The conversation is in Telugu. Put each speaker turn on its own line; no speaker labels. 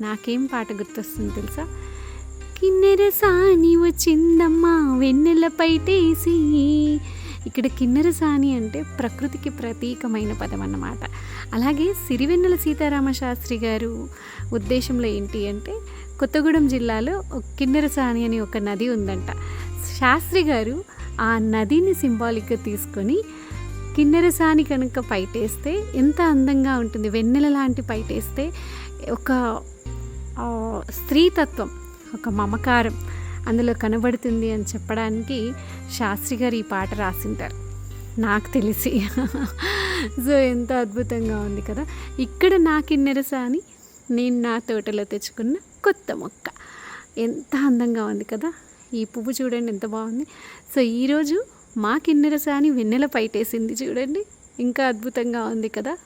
నాకేం పాట గుర్తొస్తుంది తెలుసా? కిన్నెర సాని వచ్చిందమ్మా వెన్నెల పైటేసి ఇక్కడ కిన్నెర సాని అంటే ప్రకృతికి ప్రతీకమైన పదం అన్నమాట. అలాగే సిరివెన్నెల సీతారామ శాస్త్రి గారు ఉద్దేశంలో ఏంటి అంటే కొత్తగూడెం జిల్లాలో కిన్నెర సాని అని ఒక నది ఉందంట. శాస్త్రి గారు ఆ నదిని సింబాలిక్గా తీసుకొని కిన్నెరసాని కనుక పైటేస్తే ఎంత అందంగా ఉంటుంది వెన్నెల లాంటి పైటేస్తే ఒక స్త్రీతత్వం ఒక మమకారం అందులో కనబడుతుంది అని చెప్పడానికి శాస్త్రి గారు ఈ పాట రాసింటారు. నాకు తెలిసి. సో ఎంత అద్భుతంగా ఉంది కదా. ఇక్కడ నా అని నేను నా తోటలో తెచ్చుకున్న కొత్త మొక్క. ఎంత అందంగా ఉంది కదా. ఈ పువ్వు చూడండి ఎంత బాగుంది. సో ఈరోజు మా కిన్నెరసాని వెన్నెల పైటేసింది చూడండి. ఇంకా అద్భుతంగా ఉంది కదా.